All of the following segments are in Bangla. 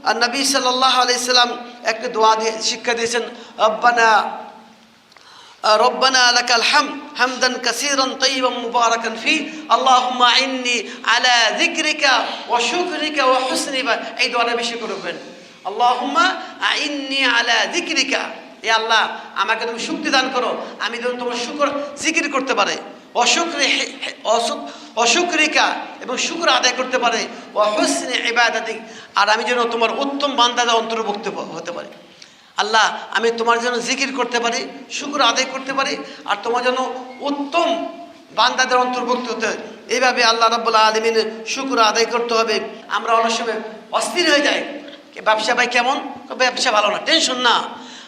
আর নবী সাল্লাহ আলাইসাল্লাম একটা দোয়া দিয়ে শিক্ষা দিয়েছেন রব্বানা ربنا لك الحمد حمدا كثيرا طيبا مباركا فيه اللهم إني على ذكرك وشكرك وحسن عبادتك এই দোয়াটা বেশি করবেন اللهم إني على ذكرك এ আল্লাহ আমাকে তুমি শক্তি দান করো আমি যেন তোমার শুকর জিকির করতে পারে অশুক্রে অসুখ অশুক্রিকা এবং শুক্র আদায় করতে পারে। ও হুসনে ইবাদাতিক আর আমি যেন তোমার উত্তম বান্দাদের অন্তর্ভুক্ত হতে পারি। আল্লাহ, আমি তোমার জন্য জিকির করতে পারি, শুক্র আদায় করতে পারি, আর তোমার জন্য উত্তম বান্দাদের অন্তর্ভুক্ত হতে হয়। এইভাবে আল্লাহ রাবুল্লাহ আলমিন শুক্র আদায় করতে হবে। আমরা অনেক সময় অস্থির হয়ে যাই। ব্যবসা ভাই কেমন? ব্যবসা ভালো না, টেনশন না।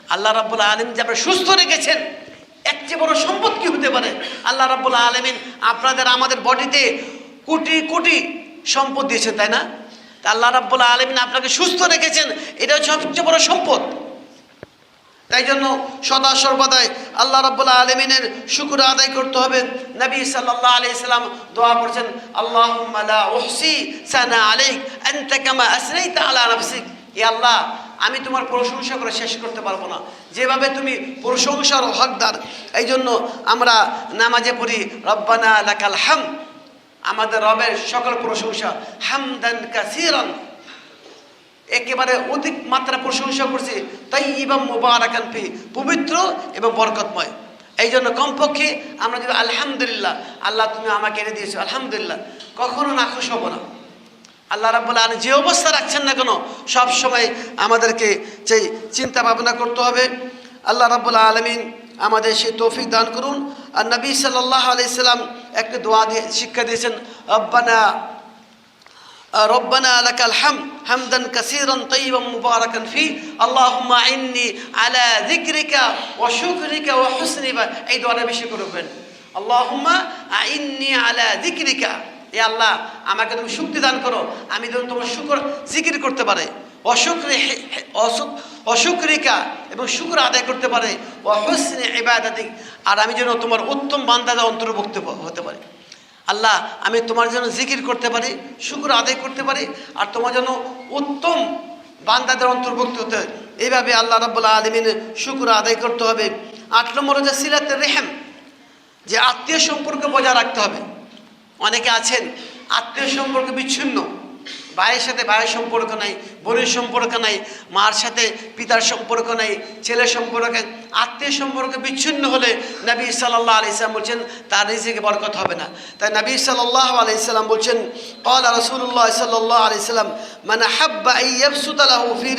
আল্লাহ রাবুল্লাহ আলমিন যে আপনার সুস্থ রেখেছেন চেয়ে বড় সম্পদ কি হতে পারে? আল্লাহ রাবুল্লাহ আলমিন আপনাদের আমাদের বডিতে কোটি কোটি সম্পদ দিয়েছেন তাই না? তা আল্লাহ রাব্বুল আলমিন আপনাকে সুস্থ রেখেছেন এটা হচ্ছে সবচেয়ে বড় সম্পদ। তাই জন্য সদা সর্বদাই আল্লাহ রাব্বুল আলমিনের শুকুর আদায় করতে হবে। নবী সাল্লাহ আলাইহি সাল্লাম দোয়া করছেন, আল্লাহুম্মা লা সানা আলা ইয়া আল্লাহ আমি তোমার প্রশংসা করে শেষ করতে পারব না। যেভাবে তুমি প্রশংসার হকদার এই জন্য আমরা নামাজে পড়ি, রব্বানা লাকাল হাম। আমাদের রবের সকল প্রশংসা, হামদান কাসিরান। একেবারে অধিক মাত্রা প্রশংসা করছি তাই ইবাম মুবারাকান ফি। পবিত্র এবং বরকতময়। এই জন্য কমপক্ষে আমরা যদি আলহামদুলিল্লাহ, আল্লাহ তুমি আমাকে এনে দিয়েছ, আলহামদুলিল্লাহ। কখনো নাখুশ হব না। আল্লাহ রাব্বুল আলম যে অবস্থা রাখছেন না কেন সব সময় আমাদেরকে সেই চিন্তা ভাবনা করতে হবে আল্লাহ রাব্বুল আলমিন আমাদের সেই তৌফিক দান করুন আর নবী সাল্লাহ আলাইসাল্লাম একটা দোয়া দিয়ে শিক্ষা দিয়েছেন রব্বানা ربنا لك الحمد حمدا كثيرا طيبا مباركا فيه اللهم إني على ذكرك وشكرك وحسن عبادتك এই দোয়াটা বেশি করবেন اللهم إني على ذكرك এ আল্লাহ, আমাকে তুমি শক্তি দান করো, আমি যেন তোমার শুকর জিকির করতে পারে। অশুক্রে অসুখ অশুক্রিকা এবং শুক্র আদায় করতে পারে। ও হুসনে ইবাদাতিক আর আমি যেন তোমার উত্তম বান্দাদের অন্তর্ভুক্ত হতে পারে। আল্লাহ, আমি তোমার জন্য জিকির করতে পারি, শুক্র আদায় করতে পারি, আর তোমার জন্য উত্তম বান্দাদের অন্তর্ভুক্ত হতে এইভাবে আল্লাহ রাবুল্লাহ আলমিন শুক্র আদায় করতে হবে। আট নম্বর হচ্ছে সিরাতের রেহেম, যে আত্মীয় সম্পর্ক বজায় রাখতে হবে। অনেকে আছেন, আত্মীয় সম্পর্ক বিচ্ছিন্ন। ভাইয়ের সাথে ভাইয়ের সম্পর্ক নাই, বোনের সম্পর্ক নাই, মার সাথে পিতার সম্পর্ক নাই, ছেলের সম্পর্ক আত্মীয় সম্পর্ক বিচ্ছিন্ন হলে নবী সাল্লাহ আলি ইসলাম বলছেন, তার নিজেকে বরকত হবে না। তাই নবী সাল্লাহ আলি ইসলাম বলছেন কল রসুল্লাহ সাল্লাহ আলি ইসলাম মানে হাব্বা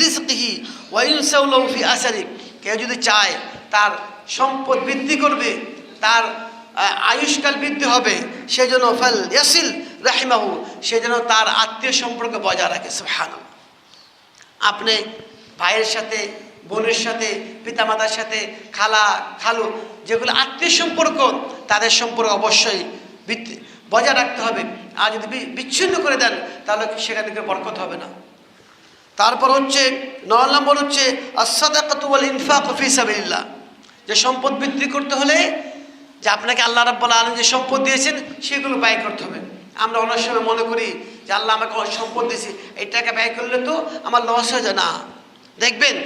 রিসি ওয়াইফি আসারি কেউ যদি চায়, তার সম্পদ বৃদ্ধি করবে, তার আয়ুষ্কাল বৃদ্ধি হবে, সেজন্য ফল ইয়াসিল রাহিমাহু, সেজন্য তার আত্মীয় সম্পর্ক বজায় রাখে সুবহান আপনি ভাইয়ের সাথে, বোনের সাথে, পিতামাতার সাথে, খালা, খালু, যেগুলো আত্মীয় সম্পর্ক, তাদের সম্পর্ক অবশ্যই বজায় রাখতে হবে। আর যদি বিচ্ছিন্ন করে দেন, তাহলে সেখান থেকে বরকত হবে না। তারপর হচ্ছে, নয় নম্বর হচ্ছে আসাদাকাতুল ইনফাক ফি সাবিলিল্লাহ। যে সম্পদ বৃদ্ধি করতে হলে যে আপনাকে আল্লাহ রাব্বুল আলম যে সম্পদ দিয়েছেন, সেগুলো ব্যয় করতে হবে। আমরা অনেক সময় মনে করি যে আল্লাহ আমাকে সম্পদ দিয়েছে, এই টাকা ব্যয় করলে তো আমার লস হয়ে যায়। না। দেখবেন,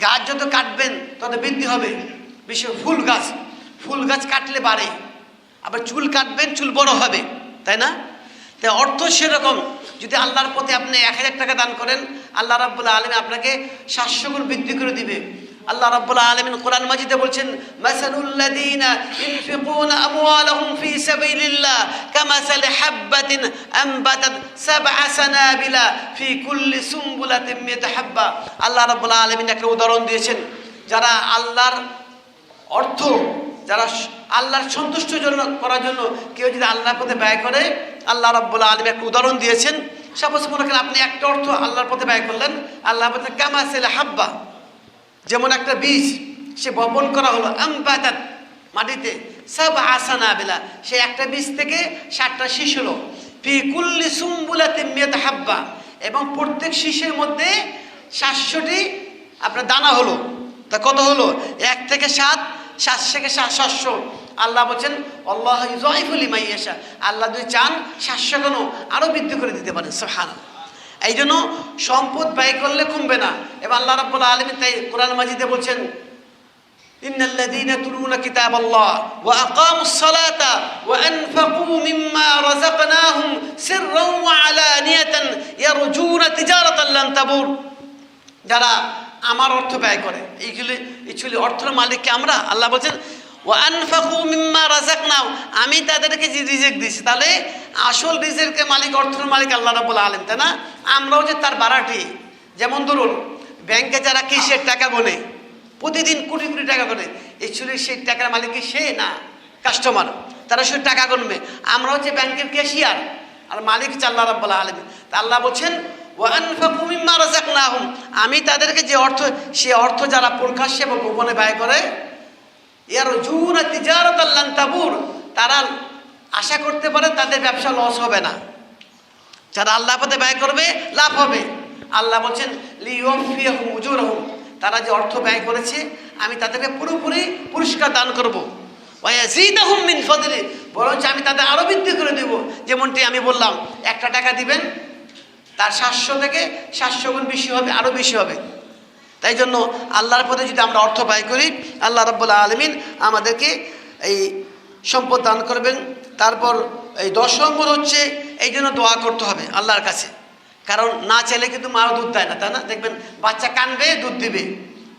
গাছ যত কাটবেন, তত বৃদ্ধি হবে। বিশেষ ফুল গাছ। ফুল গাছ কাটলে বাড়ে। আবার চুল কাটবেন, চুল বড় হবে। তাই না? তাই অর্থ সেরকম। যদি আল্লাহর পথে আপনি এক হাজার টাকা দান করেন, আল্লাহ রাব্বুল আলমী আপনাকে সাতশো গুণ বৃদ্ধি করে দিবে। আল্লাহ রাব্বুল আলামিন কোরআন মাজিদে বলছেন, মাসালুল্লাযীনা ইনফিকুনা আমওয়ালাহুম ফি সাবিলিল্লাহ কামাসালি হাববাতিন আনবাতাত সাবআ সানাবিলা ফি কুল্লি সুমবুলাতিন মিয়াত হাব্বা আল্লাহ রাব্বুল আলামিন একটা উদাহরণ দিয়েছেন, যারা আল্লাহর অর্থ, যারা আল্লাহর সন্তুষ্ট জন্য, করার জন্য কেউ যদি আল্লাহর পথে ব্যয় করে, আল্লাহ রাব্বুল আলম একটা উদাহরণ দিয়েছেন। সাপোজ মনে করেন আপনি একটা অর্থ আল্লাহর পথে ব্যয় করলেন, আল্লাহর পথে কামাসেল হাব্বা। যেমন একটা বীজ, সে বপন করা হলো আমবাদাত মাটিতে। সব আসানা বেলা সে একটা বীজ থেকে ষাটটা শীষ হলো। ফি কুল্লি সুম্বুলাতে মেদ হাব্বা এবং প্রত্যেক শীষের মধ্যে সাতশোটি আপনার দানা হলো। তা কত হলো? এক থেকে সাত সাত থেকে সাত সাতশো। আল্লাহ বলছেন, আল্লাহ জয়ফুলি মাইয়াশা আল্লাহ যদি চান, সাতশো কেন আরও বৃদ্ধি করে দিতে পারেন সোহান এই জন্য সম্পদ ব্যয় করলে কমবে না এবার আল্লাহ রাব্বুল আলামিন তাই কোরআন মাজিদে বলছেন إن الذين يتلون كتاب الله وأقاموا الصلاة وأنفقوا مما رزقناهم سرا وعلانية يرجون تجارة لن تبور যারা আমার অর্থ ব্যয় করে এইগুলি এইগুলি অর্থের মালিককে আমরা আল্লাহ বলছেন ও আনফাকু মিম্মা রাজাক নাও আমি তাদেরকে যে রিজেক্ট দিচ্ছি তাহলে আসল রিজেক্টের মালিক, অর্থের মালিক আল্লাহ রাবুল আলম তাই না? আমরাও যে তার বাড়াটি যেমন ধরুন, ব্যাংকে যারা কিসের টাকা গোনে, প্রতিদিন কোটি কোটি টাকা করে অ্যাকচুয়ালি সেই টাকার মালিক কি সে না কাস্টমার তারা শুধু টাকা গুনবে। আমরা হচ্ছে ব্যাংকের ক্যাশিয়ার আর মালিক হচ্ছে আল্লাহ রাব্বুল আলামিন। তা আল্লাহ বলছেন রাযাকনাহুম। আমি তাদেরকে যে অর্থ, সে অর্থ যারা প্রকাশ্যে এবং গোপনে ব্যয় করে তাবুর তারা আশা করতে পারে তাদের ব্যবসা লস হবে না। যারা আল্লাহ পথে ব্যয় করবে, লাভ হবে। আল্লাহ বলছেন তারা যে অর্থ ব্যয় করেছে, আমি তাদেরকে পুরোপুরি পুরস্কার দান করব। বরঞ্চ আমি তাদের আরও বৃদ্ধি করে দেব। যেমনটি আমি বললাম, একটা টাকা দিবেন, তার সাতশো থেকে সাতশো গুণ বেশি হবে আরও বেশি হবে। তাই জন্য আল্লাহর পথে যদি আমরা অর্থ ব্যয় করি, আল্লাহ রব্বুল্লাহ আলমিন আমাদেরকে এই সম্পদ দান করবেন। তারপর এই দশ নম্বর হচ্ছে এই জন্য দোয়া করতে হবে আল্লাহর কাছে। কারণ না চাইলে কিন্তু মাও দুধ দেয় না, তাই না? দেখবেন বাচ্চা কানবে, দুধ দিবে।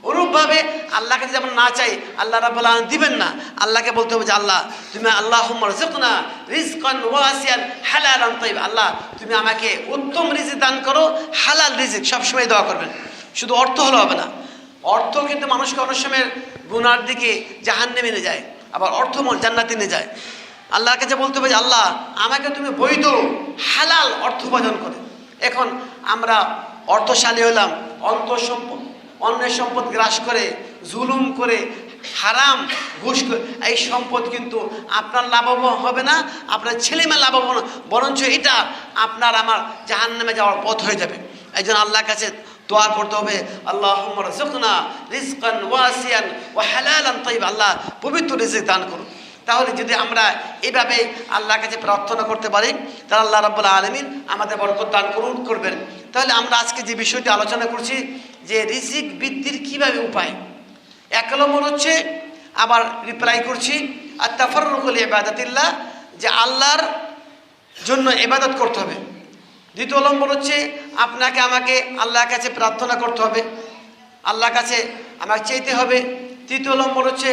ওরূপভাবে আল্লাহকে যেমন না চাই, আল্লাহ রাবুল আলম দিবেন না। আল্লাহকে বলতে হবে যে, আল্লাহ, তুমি আল্লাহ রিজকনা রিজকান ওয়াসিয়ান হালাল আল্লাহ, তুমি আমাকে উত্তম রিজিক দান করো, হালাল রিজিক, সবসময় দোয়া করবেন। শুধু অর্থ হলে হবে না। অর্থ কিন্তু মানুষকে অনেক সময় গুনার দিকে জাহান্নে মেনে যায়, আবার অর্থ জান্নাতে নিয়ে যায়। আল্লাহর কাছে বলতে হবে যে, আল্লাহ, আমাকে তুমি বৈধ, হালাল অর্থ উপার্জন করে। এখন আমরা অর্থশালী হলাম অন্ত সম্পদ অন্যের সম্পদ গ্রাস করে, জুলুম করে, হারাম ঘুষ এই সম্পদ কিন্তু আপনার লাভবান হবে না, আপনার ছেলেমেয়ে লাভবান বরঞ্চ এটা আপনার আমার জাহান নামে যাওয়ার পথ হয়ে যাবে। এই জন্য আল্লাহর কাছে দোয়া করতে হবে আল্লাহ রজকনা ওয়াসিয়ান ও হালালান তাইব আল্লাহ পবিত্র রিজিক দান করুন। তাহলে যদি আমরা এইভাবে আল্লাহর কাছে প্রার্থনা করতে পারি, তাহলে আল্লাহ রাব্বুল আলমিন আমাদের বরকত দান করুন, করবেন। তাহলে আমরা আজকে যে বিষয়টি আলোচনা করছি, যে রিজিক বৃদ্ধির কীভাবে উপায়, এক নম্বর হচ্ছে, আবার রিপ্লাই করছি আর তাফারুকুল ইবাদাতিল্লাহ, যে আল্লাহর জন্য এবাদত করতে হবে। দ্বিতীয় নম্বর হচ্ছে আপনাকে আমাকে আল্লাহর কাছে প্রার্থনা করতে হবে। আল্লাহর কাছে আমাকে চাইতে হবে। তৃতীয় নম্বর হচ্ছে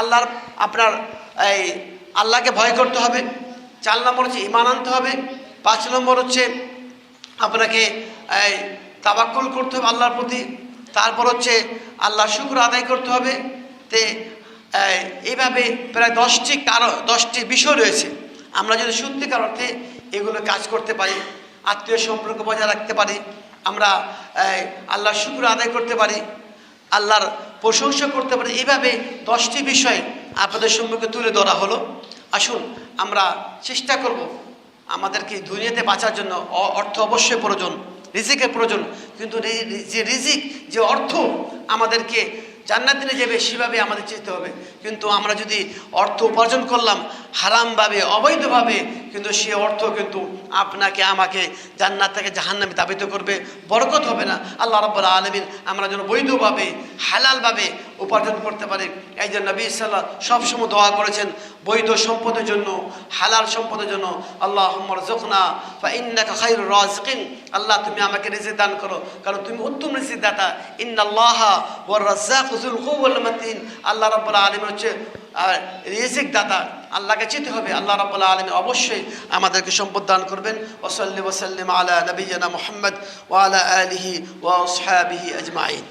আল্লাহর আপনার এই আল্লাহকে ভয় করতে হবে। চার নম্বর হচ্ছে ইমান আনতে হবে। পাঁচ নম্বর হচ্ছে আপনাকে এই তাবাক্কুল করতে হবে আল্লাহর প্রতি। তারপর হচ্ছে আল্লাহ শুক্র আদায় করতে হবে। তে এইভাবে প্রায় দশটি কারণ, দশটি বিষয় রয়েছে। আমরা যদি সত্যিকার অর্থে এগুলো কাজ করতে পারি আত্মীয় সম্পর্ক বজায় রাখতে পারি, আমরা আল্লাহর শুক্র আদায় করতে পারি, আল্লাহর প্রশংসা করতে পারি এইভাবে দশটি বিষয় আপনাদের সম্মুখে তুলে ধরা হলো। আসুন, আমরা চেষ্টা করব আমাদেরকে দুনিয়াতে বাঁচার জন্য অর্থ অবশ্যই প্রয়োজন, রিজিকের প্রয়োজন, কিন্তু যে রিজিক, যে অর্থ আমাদেরকে জান্নাত দিনে যাবে, সেভাবে আমাদের চেতে হবে। কিন্তু আমরা যদি অর্থ উপার্জন করলাম, হারামভাবে, অবৈধভাবে কিন্তু সে অর্থ কিন্তু আপনাকে, আমাকে জান্নাত থেকে জাহান্নামে দাবিত করবে। বরকত হবে না। আল্লাহ রব্বুল আলমিন আমরা যেন বৈধভাবে, হালালভাবে উপার্জন করতে পারি। এই জন্য নবী সাল্লাহ সবসময় দোয়া করেছেন, বৈধ সম্পদের জন্য, হালাল সম্পদের জন্য আল্লাহ জোখনা বা ইন্নাকা খাইর রাজকিন আল্লাহ, তুমি আমাকে রিজিক দান করো। কারণ তুমি উত্তম রিজিক দাতা ইন্নাল্লাহ ওয়ার রাজ্জাক আল্লাহ রাব্বুল আলামিন হচ্ছে আর রিজিক দাতা আল্লাহকে চিতে হবে। আল্লাহ রাব্বুল আলমী অবশ্যই আমাদেরকে সম্পদ দান করবেন। ওসল্লি ওসাল্লিম আলা নবীনা মোহাম্মদ ওয়ালা আলহি আলিহি ওয়া আসহাবিহি আজমাইন।